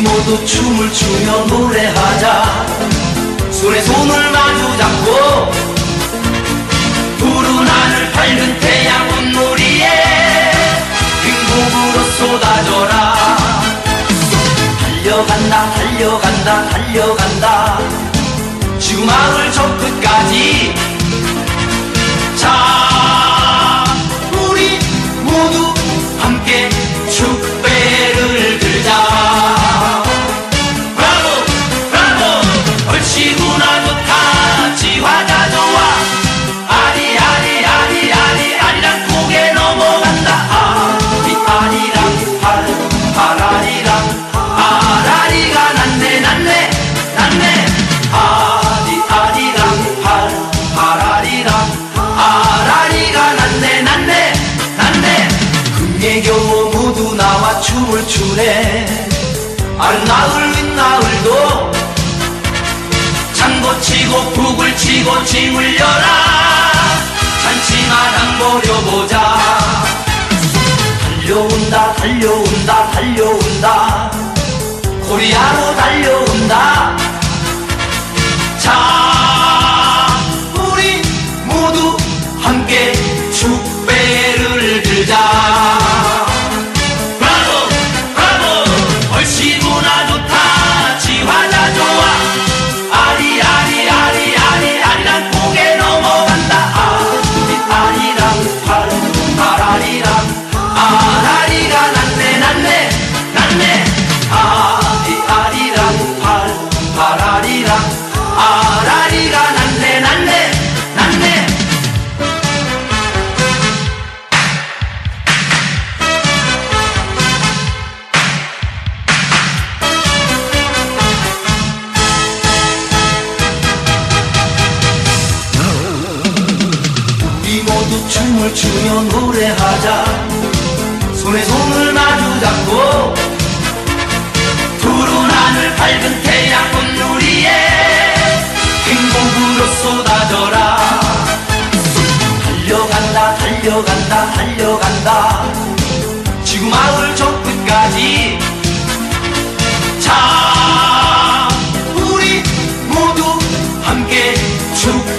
모두 춤을 추며 노래하자. 손에 손을 마주 잡고 푸른 하늘 밝은 태양 온누리에 행복으로 쏟아져라. 달려간다 달려간다 달려간다. 지구 마을 저 끝까지 자 파라리랑 아라리가 났네 났네 났네. 금예 겨우 모두 나와 춤을 추네. 아름나을 윗나을도 장고 치고 북을 치고 짐을 열라 잔치마당 모려보자. 달려온다 달려온다 달려온다. 코리아로 달려온다 모두 춤을 추며 노래하자. 손에 손을 마주 잡고 푸른 하늘 밝은 태양 꽃누리에 행복으로 쏟아져라. 달려간다 달려간다 달려간다. 지구 마을 저 끝까지 자 우리 모두 함께 춤